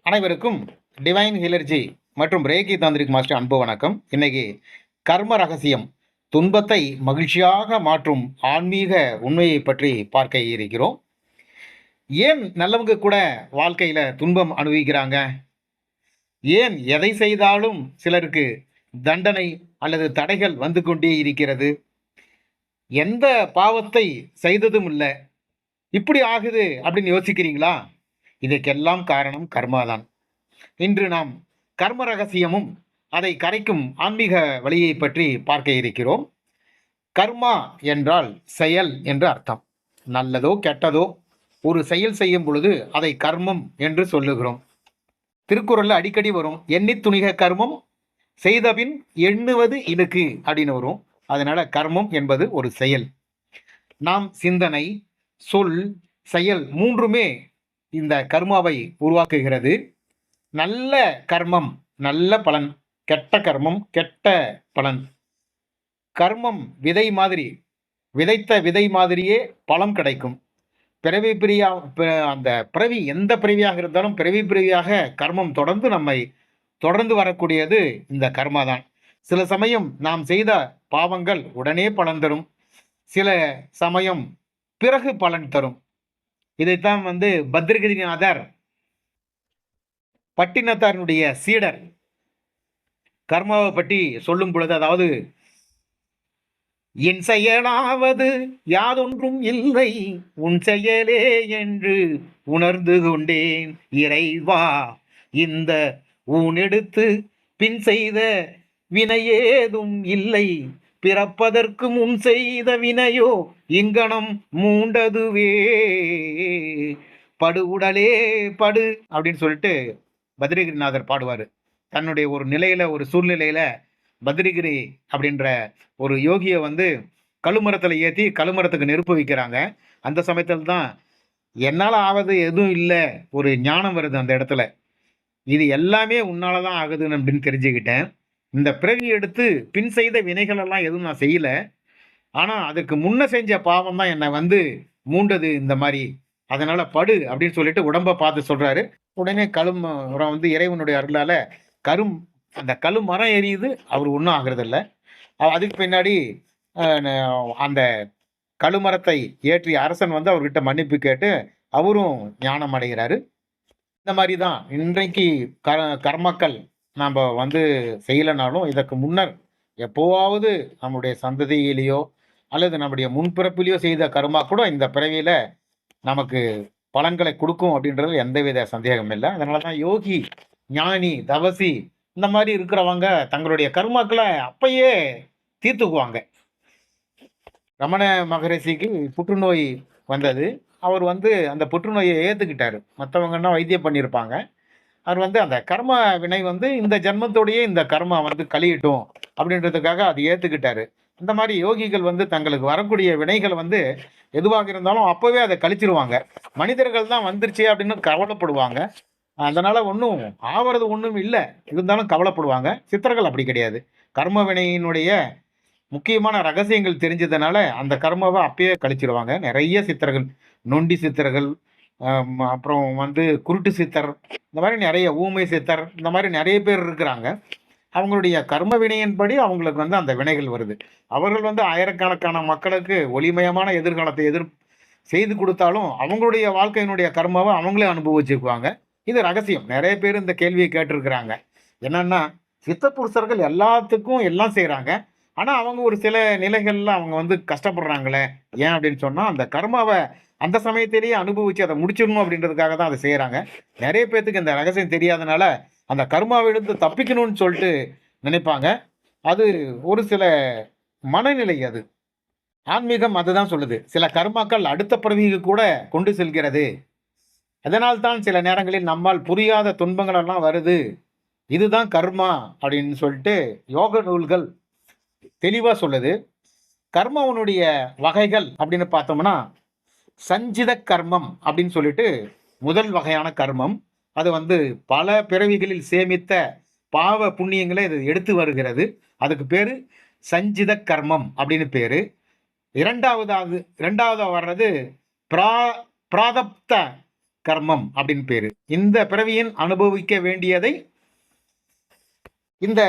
அனைவருக்கும் டிவைன் ஹிலர்ஜி மற்றும் Reiki tantric master அன்பு வணக்கம். இன்னைக்கு கர்ம ரகசியம் துன்பத்தை மகிழ்ச்சியாக மாற்றும் ஆன்மீக உண்மையை பற்றி பார்க்க இருக்கிறோம். ஏன் நல்லவங்க கூட வாழ்க்கையில் துன்பம் அனுபவிக்கிறாங்க? ஏன் எதை செய்தாலும் சிலருக்கு தண்டனை அல்லது தடைகள் வந்து கொண்டே இருக்கிறது? எந்த பாவத்தை செய்ததும் இல்லை. இப்படி ஆகுது அப்படின்னு யோசிக்கிறீங்களா? இதற்கெல்லாம் காரணம் கர்மாதான். இன்று நாம் கர்ம ரகசியமும் அதை கரைக்கும் ஆன்மீக வழியை பற்றி பார்க்க இருக்கிறோம். கர்மா என்றால் செயல் என்று அர்த்தம். நல்லதோ கெட்டதோ ஒரு செயல் செய்யும் பொழுது அதை கர்மம் என்று சொல்லுகிறோம். திருக்குறளில் அடிக்கடி வரும் எண்ணி துணிக கர்மம் செய்தபின் எண்ணுவது இழுக்கு அப்படின்னு வரும். அதனால கர்மம் என்பது ஒரு செயல். நாம் சிந்தனை சொல் செயல் மூன்றுமே இந்த கர்மாவை உருவாக்குகிறது. நல்ல கர்மம் நல்ல பலன் கெட்ட கர்மம் கெட்ட பலன். கர்மம் விதை மாதிரி விதைத்த விதை மாதிரியே பலம் கிடைக்கும். பிறவி பிரியா அந்த பிறவி எந்த பிறவியாக இருந்தாலும் பிறவி பிறவியாக கர்மம் தொடர்ந்து நம்மை தொடர்ந்து வரக்கூடியது இந்த கர்மா தான் சில சமயம் நாம் செய்த பாவங்கள் உடனே பலன் தரும். சில சமயம் பிறகு பலன் தரும். இதைத்தான் வந்து பத்ரகிரிநாதர் பட்டினத்தாரனுடைய சீடர். கர்மாவை பற்றி சொல்லும் பொழுது அதாவது என் செயலாவது யாதொன்றும் இல்லை உன் செயலே என்று உணர்ந்து கொண்டேன் இறைவா. இந்த ஊனெடுத்து பின் செய்த வினையேதும் இல்லை பிறப்பதற்கு முன் செய்த வினையோ இங்கனம் மூண்டதுவே. படு உடலே படு அப்படின்னு சொல்லிட்டு பத்ரிகிரிநாதர் பாடுவார். தன்னுடைய ஒரு நிலையில் ஒரு சூழ்நிலையில் பத்ரிகிரி அப்படின்ற ஒரு யோகியை வந்து கழுமரத்தில் ஏற்றி கழுமரத்துக்கு நெருப்பு வைக்கிறாங்க. அந்த சமயத்தில் தான் என்னால் ஆவது எதுவும் இல்லை ஒரு ஞானம் வருது அந்த இடத்துல. இது எல்லாமே உன்னால தான் ஆகுதுன்னு அப்படின்னு தெரிஞ்சுக்கிட்டேன். இந்த பிறவி எடுத்து பின் செய்த வினைகள் எல்லாம் எதுவும் நான் செய்யல. ஆனால் அதுக்கு முன்ன செஞ்ச பாவம் தான் என்னை வந்து மூண்டது இந்த மாதிரி. அதனால படு அப்படின்னு சொல்லிட்டு உடம்பை பார்த்து சொல்றாரு. உடனே கழும் மரம் வந்து இறைவனுடைய அருளால் கரும் அந்த கழு மரம் எரியுது அவர் ஒன்றும் ஆகிறது இல்லை அதுக்கு பின்னாடி அந்த கழுமரத்தை ஏற்றிய அரசன் வந்து அவர்கிட்ட மன்னிப்பு கேட்டு அவரும் ஞானம் அடைகிறாரு. இந்த மாதிரி தான் இன்றைக்கு க கர்மக்கள் நாம் வந்து செய்யலைனாலும் இதற்கு முன்னர் எப்போவாவது நம்முடைய சந்ததியிலேயோ அல்லது நம்முடைய முன்பிறப்பிலேயோ செய்த கருமா கூட இந்த பிறவியில் நமக்கு பலன்களை கொடுக்கும் அப்படின்றது எந்தவித சந்தேகம் இல்லை. அதனால தான் யோகி ஞானி தவசி இந்த மாதிரி இருக்கிறவங்க தங்களுடைய கர்மாக்களை அப்பயே தீர்த்துக்குவாங்க. ரமண மகரிஷிக்கு புற்றுநோய் வந்தது. அவர் வந்து அந்த புற்றுநோயை ஏற்றுக்கிட்டார் மற்றவங்கன்னா வைத்தியம் பண்ணியிருப்பாங்க. அவர் வந்து அந்த கர்ம வினை வந்து இந்த ஜென்மத்தோடையே இந்த கர்மா வந்து கழியட்டும் அப்படின்றதுக்காக அது ஏற்றுக்கிட்டாரு இந்த மாதிரி யோகிகள் வந்து தங்களுக்கு வரக்கூடிய வினைகள் வந்து எதுவாக இருந்தாலும் அப்போவே அதை கழிச்சிருவாங்க. மனிதர்கள் தான் வந்துருச்சு அப்படின்னு கவலைப்படுவாங்க. அதனால் ஒன்றும் ஆவறது ஒன்றும் இல்லை. இருந்தாலும் கவலைப்படுவாங்க. சித்தர்கள் அப்படி கிடையாது. கர்ம வினையினுடைய முக்கியமான ரகசியங்கள் தெரிஞ்சதுனால அந்த கர்மாவை அப்பயே கழிச்சிருவாங்க. நிறைய சித்தர்கள் நொண்டி சித்தர்கள் அப்புறம் வந்து குருட்டு சித்தர் இந்த மாதிரி நிறைய ஊமை சித்தர் இந்த மாதிரி நிறைய பேர் இருக்கிறாங்க. அவங்களுடைய கர்ம வினையின்படி அவங்களுக்கு வந்து அந்த வினைகள் வருது. அவர்கள் வந்து ஆயிரக்கணக்கான மக்களுக்கு ஒளிமயமான எதிர்காலத்தை எதிர் செய்து கொடுத்தாலும் அவங்களுடைய வாழ்க்கையினுடைய கர்மாவை அவங்களே அனுபவிச்சுக்குவாங்க இது ரகசியம். நிறைய பேர் இந்த கேள்வியை கேட்டிருக்கிறாங்க. என்னென்னா சித்த புருஷர்கள் எல்லாத்துக்கும் எல்லாம் செய்கிறாங்க ஆனால் அவங்க ஒரு சில நிலைகளில் அவங்க வந்து கஷ்டப்படுறாங்களே ஏன் அப்படின்னு சொன்னால் அந்த கர்மாவை அந்த சமயத்திலேயே அனுபவிச்சு அதை முடிச்சிடணும் அப்படின்றதுக்காக தான் அதை செய்கிறாங்க நிறைய பேர்த்துக்கு இந்த ரகசியம் தெரியாதனால அந்த கர்மாவிலிருந்து தப்பிக்கணும்னு சொல்லிட்டு நினைப்பாங்க. அது ஒரு சில மனநிலை அது. ஆன்மீகம் அதுதான் சொல்லுது. சில கர்மாக்கள் அடுத்த பிறவிக்கு கூட கொண்டு செல்கிறது. அதனால் தான் சில நேரங்களில் நம்மால் புரியாத துன்பங்களெல்லாம் வருது. இதுதான் கர்மா அப்படின்னு சொல்லிட்டு யோக நூல்கள் தெளிவாக சொல்லுது. கர்மாவனுடைய வகைகள் அப்படின்னு பார்த்தோம்னா சஞ்சித கர்மம் அப்படின்னு சொல்லிட்டு முதல் வகையான கர்மம். அது வந்து பல பிறவிகளில் சேமித்த பாவ புண்ணியங்களை இது எடுத்து வருகிறது. அதுக்கு பேர் சஞ்சித கர்மம் அப்படின்னு பேர். இரண்டாவதாவது இரண்டாவதாக வர்றது பிரா பிராதப்த கர்மம் அப்படின்னு பேர். இந்த பிறவியின் அனுபவிக்க வேண்டியதை இந்த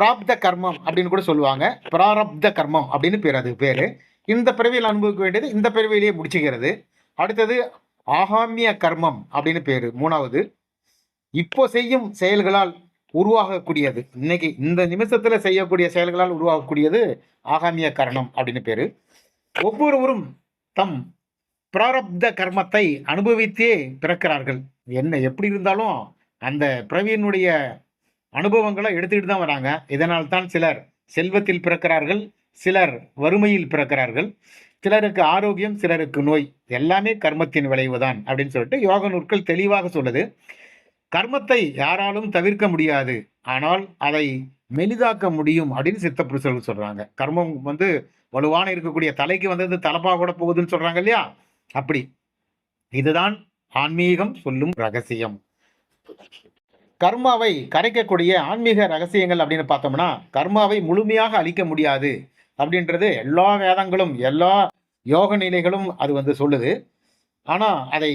பிராப்த கர்மம் அப்படின்னு கூட சொல்லுவாங்க. பிராரப்த கர்மம் அப்படின்னு பேர் அது பேர். இந்த பிறவியில் அனுபவிக்க வேண்டியது இந்த பிறவியிலேயே முடிச்சுக்கிறது. அடுத்தது ஆகாமிய கர்மம் அப்படின்னு பேர். மூணாவது இப்போ செய்யும் செயல்களால் உருவாகக்கூடியது. இன்னைக்கு இந்த நிமிஷத்தில் செய்யக்கூடிய செயல்களால் உருவாகக்கூடியது ஆகாமிய கரணம் அப்படின்னு பேர். ஒவ்வொருவரும் தம் பிராரப்த கர்மத்தை அனுபவித்தே பிறக்கிறார்கள். என்ன எப்படி இருந்தாலும் அந்த பிறவியினுடைய அனுபவங்களை எடுத்துக்கிட்டு தான் வராங்க. இதனால் தான் சிலர் செல்வத்தில் பிறக்கிறார்கள். சிலர் வறுமையில் பிறக்கிறார்கள். சிலருக்கு ஆரோக்கியம் சிலருக்கு நோய். எல்லாமே கர்மத்தின் விளைவு தான் அப்படின்னு சொல்லிட்டு யோக நூற்கள் தெளிவாக சொல்லுது. கர்மத்தை யாராலும் தவிர்க்க முடியாது. ஆனால் அதை மெலிதாக்க முடியும் அப்படின்னு சித்த புருஷர்கள் சொல்றாங்க. கர்மம் வந்து வலுவான இருக்கக்கூடிய தலைக்கு வந்தது தலப்பா கூட போகுதுன்னு சொல்றாங்க இல்லையா? அப்படி. இதுதான் ஆன்மீகம் சொல்லும் ரகசியம். கர்மாவை கரைக்கக்கூடிய ஆன்மீக ரகசியங்கள் அப்படின்னு பார்த்தோம்னா கர்மாவை முழுமையாக அழிக்க முடியாது. அப்படின்றது எல்லா வேதங்களும் எல்லா யோக நிலைகளும் அது வந்து சொல்லுது. ஆனால் அதை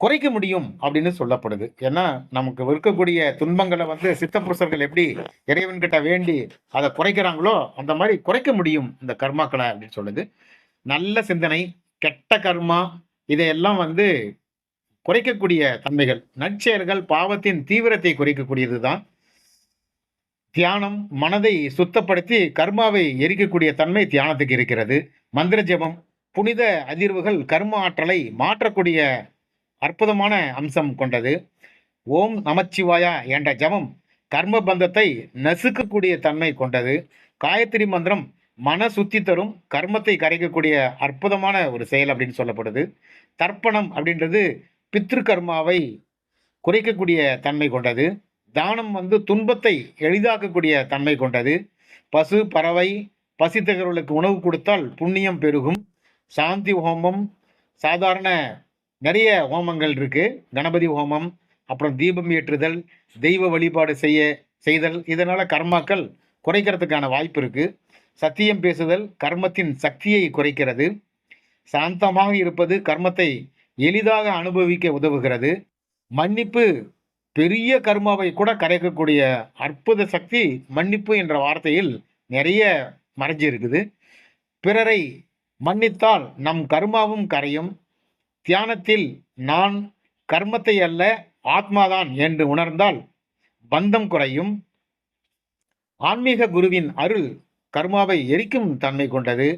குறைக்க முடியும் அப்படின்னு சொல்லப்படுது. ஏன்னா நமக்கு இருக்கக்கூடிய துன்பங்களை வந்து சித்தப்புருஷர்கள் எப்படி இறைவன்கிட்ட வேண்டி அதை குறைக்கிறாங்களோ அந்த மாதிரி குறைக்க முடியும் இந்த கர்மாக்களை அப்படின்னு சொல்லுது. நல்ல சிந்தனை கெட்ட கர்மா இதையெல்லாம் வந்து குறைக்கக்கூடிய தன்மைகள். நற்செயல்கள் பாவத்தின் தீவிரத்தை குறைக்கக்கூடியது தான் தியானம் மனதை சுத்தப்படுத்தி கர்மாவை எரிக்கக்கூடிய தன்மை தியானத்துக்கு இருக்கிறது. மந்திர ஜெபம் புனித அதிர்வுகள் கர்ம ஆற்றலை மாற்றக்கூடிய அற்புதமான அம்சம் கொண்டது. ஓம் நமச்சிவாயா என்ற ஜபம் கர்ம பந்தத்தை நசுக்கக்கூடிய தன்மை கொண்டது. காயத்ரி மந்திரம் மன சுத்தி தரும் கர்மத்தை கரைக்கக்கூடிய அற்புதமான ஒரு செயல் அப்படின்னு சொல்லப்படுது. தர்ப்பணம் அப்படின்றது பித்ரு கர்மாவை குறைக்கக்கூடிய தன்மை கொண்டது. தானம் வந்து துன்பத்தை எளிதாக்கக்கூடிய தன்மை கொண்டது. பசு பறவை பசித்தகர்களுக்கு உணவு கொடுத்தால் புண்ணியம் பெருகும். சாந்தி ஹோமம் சாதாரண நிறைய ஹோமங்கள் இருக்குது கணபதி ஹோமம் அப்புறம் தீபம் ஏற்றுதல் தெய்வ வழிபாடு செய்ய செய்தல் இதனால் கர்மாக்கள் குறைக்கிறதுக்கான வாய்ப்பு இருக்குது சத்தியம் பேசுதல் கர்மத்தின் சக்தியை குறைக்கிறது. சாந்தமாக இருப்பது கர்மத்தை எளிதாக அனுபவிக்க உதவுகிறது. மன்னிப்பு பெரிய கர்மாவை கூட கரைக்கக்கூடிய அற்புத சக்தி மன்னிப்பு என்ற வார்த்தையில் நிறைய மறைஞ்சு இருக்குது. பிறரை மன்னித்தால் நம் கர்மாவும் கரையும். தியானத்தில் நான் கர்மத்தை அல்ல ஆத்மாதான் என்று உணர்ந்தால் பந்தம் குறையும். ஆன்மீக குருவின் அருள் கர்மாவை எரிக்கும் தன்மை கொண்டது.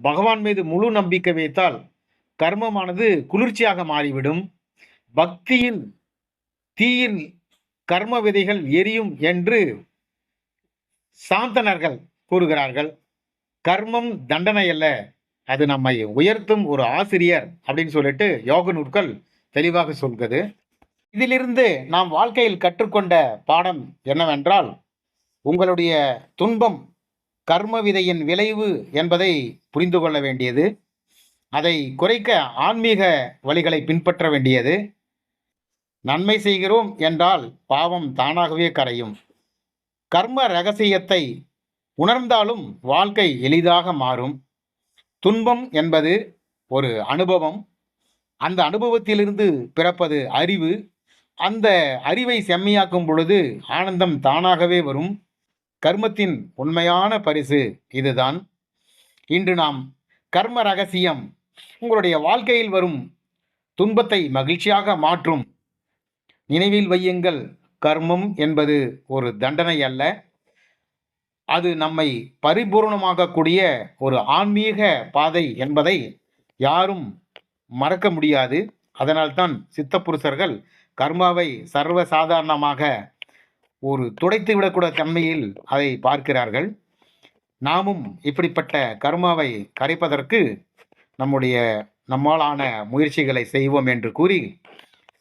பகவான் மீது முழு நம்பிக்கை வைத்தால் கர்மமானது குளிர்ச்சியாக மாறிவிடும். பக்தியில் தீயின் கர்ம விதைகள் எரியும் என்று சாந்தனர்கள் கூறுகிறார்கள். கர்மம் தண்டனை அல்ல அது நம்மை உயர்த்தும் ஒரு ஆசிரியர் அப்படின்னு சொல்லிட்டு யோக நூற்கள் தெளிவாக சொல்கிறது. இதிலிருந்து நாம் வாழ்க்கையில் கற்றுக்கொண்ட பாடம் என்னவென்றால் உங்களுடைய துன்பம் கர்ம விதையின் விளைவு என்பதை புரிந்து கொள்ள வேண்டியது. அதை குறைக்க ஆன்மீக வழிகளை பின்பற்ற வேண்டியது. நன்மை செய்கிறோம் என்றால் பாவம் தானாகவே கரையும். கர்ம ரகசியத்தை உணர்ந்தாலும் வாழ்க்கை எளிதாக மாறும். துன்பம் என்பது ஒரு அனுபவம். அந்த அனுபவத்திலிருந்து பிறப்பது அறிவு. அந்த அறிவை செம்மையாக்கும் பொழுது ஆனந்தம் தானாகவே வரும். கர்மத்தின் உண்மையான பரிசு இதுதான். இன்று நாம் கர்ம ரகசியம் உங்களுடைய வாழ்க்கையில் வரும் துன்பத்தை மகிழ்ச்சியாக மாற்றும் நினைவில் வையுங்கள். கர்மம் என்பது ஒரு தண்டனை அல்ல. அது நம்மை பரிபூர்ணமாகக்கூடிய ஒரு ஆன்மீக பாதை என்பதை யாரும் மறக்க முடியாது. அதனால்தான் சித்தப்புருஷர்கள் கர்மாவை சர்வ சாதாரணமாக ஒரு துடைத்து விடக்கூட தன்மையில் அதை பார்க்கிறார்கள். நாமும் இப்படிப்பட்ட கர்மாவை கரைப்பதற்கு நம்முடைய நம்மாலான முயற்சிகளை செய்வோம் என்று கூறி